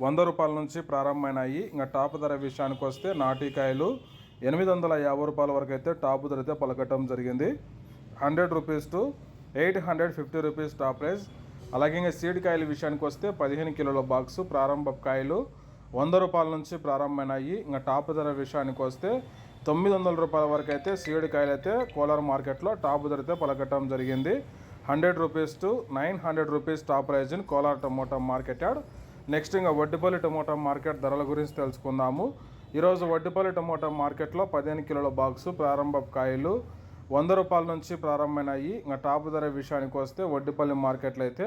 వంద రూపాయల నుంచి ప్రారంభమైనాయి. ఇంకా టాప్ ధర విషయానికి వస్తే నాటికాయలు ఎనిమిది వందల యాభై రూపాయల వరకు అయితే టాప్ ధర అయితే పలకటం జరిగింది. Hundred rupees to eight hundred fifty rupees top price అలాగే ఇంకా సీడ్ కాయల విషయానికి వస్తే పదిహేను కిలోల బాక్సు ప్రారంభ కాయలు వంద రూపాయల నుంచి ప్రారంభమైనాయి. ఇంకా టాప్ ధర విషయానికి వస్తే తొమ్మిది వందల రూపాయల వరకు అయితే సీడ్ కాయలు అయితే కోలార్ మార్కెట్లో టాప్ ధర అయితే పలకటం జరిగింది. Hundred rupees to nine hundred rupees top prize in Kolar tomato market yard next ఇంకా వడ్డిపల్లి టమోటా మార్కెట్ ధరల గురించి తెలుసుకుందాము. ఈరోజు వడ్డిపల్లి టమోటా మార్కెట్లో పదిహేను కిలోల బాక్సు ప్రారంభ కాయలు వంద రూపాయల నుంచి ప్రారంభమైనాయి. ఇంకా టాప్ ధర విషయానికి వస్తే వడ్డిపల్లి మార్కెట్లో అయితే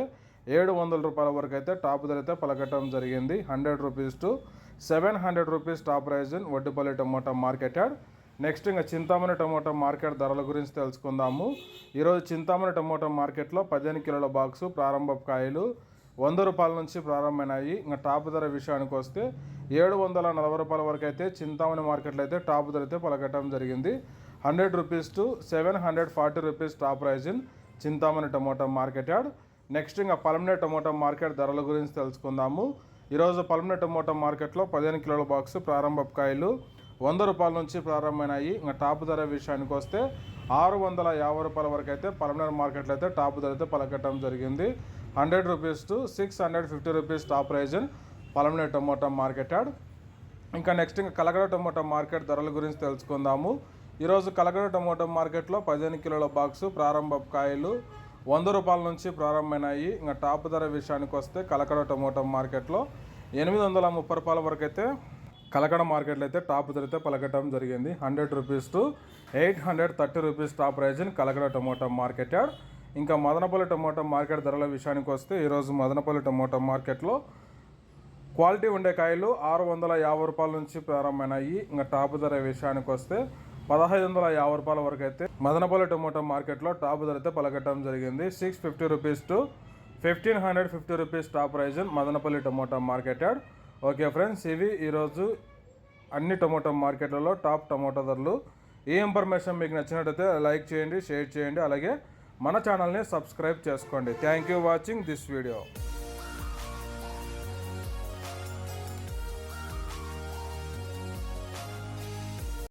ఏడు వందల రూపాయల వరకు అయితే టాప్ ధర అయితే పలకటం జరిగింది. Hundred rupees to seven hundred rupees top prize in Vaddipalli tomato market yard. Next ఇంకా చింతామణి టమోటా మార్కెట్ ధరల గురించి తెలుసుకుందాము. ఈరోజు చింతామణి టమోటా మార్కెట్లో పదిహేను కిలోల బాక్సు ప్రారంభ కాయలు వంద రూపాయల నుంచి ప్రారంభమైనాయి. ఇంకా టాప్ ధర విషయానికి వస్తే ఏడు వందల నలభై రూపాయల వరకు అయితే చింతామణి మార్కెట్లో అయితే టాప్ ధర అయితే పలకటం జరిగింది. Hundred rupees to seven hundred forty rupees top prize in Chintamani tomato market yard. Next ఇంకా పలమనే టమోటా మార్కెట్ ధరల గురించి తెలుసుకుందాము. ఈరోజు పలమనే టమోటా మార్కెట్లో పదిహేను కిలోల బాక్స్ ప్రారంభ కాయలు వంద రూపాయల నుంచి ప్రారంభమైనాయి. ఇంకా టాప్ ధర విషయానికి వస్తే ఆరు వందల యాభై రూపాయల వరకు అయితే పలమనేర్ మార్కెట్లో అయితే టాప్ ధర అయితే పలకటం జరిగింది. Hundred rupees to six hundred fifty rupees top prize Palamaner tomato market yard. ఇంకా నెక్స్ట్ ఇంకా కలగడ టమోటా మార్కెట్ ధరల గురించి తెలుసుకుందాము. ఈరోజు కలగడ టమోటా మార్కెట్లో పదిహేను కిలోల బాక్సు ప్రారంభ కాయలు వంద రూపాయల నుంచి ప్రారంభమైనాయి. ఇంకా టాప్ ధర విషయానికి వస్తే కలకడ టమోటా మార్కెట్లో ఎనిమిది వందల ముప్పై రూపాయల వరకు అయితే కలకడ మార్కెట్లో అయితే టాప్ ధర పలకటం జరిగింది. Hundred rupees to eight hundred thirty rupees top prize in Kalakada tomato market yard ఇంకా మదనపల్లి టమోటా మార్కెట్ ధరల విషయానికి వస్తే ఈరోజు మదనపల్లి టమోటా మార్కెట్లో క్వాలిటీ ఉండే కాయలు ఆరు వందల యాభై రూపాయల నుంచి ప్రారంభమైనాయి. ఇంకా టాప్ ధర విషయానికి వస్తే పదహైదు వందల యాభై రూపాయల వరకు అయితే మదనపల్లి టమోటా మార్కెట్లో టాప్ ధర అయితే పలకటం జరిగింది. Six fifty rupees to fifteen hundred fifty rupees top prize Madanapalle tomato market yard okay friends ఇవి ఈరోజు అన్ని టొమాటో మార్కెట్లలో టాప్ టొమాటో ధరలు. ఈ ఇన్ఫర్మేషన్ మీకు నచ్చినట్టయితే లైక్ చేయండి షేర్ చేయండి. అలాగే మన ఛానల్ని సబ్స్క్రైబ్ చేసుకోండి. Thank you watching this video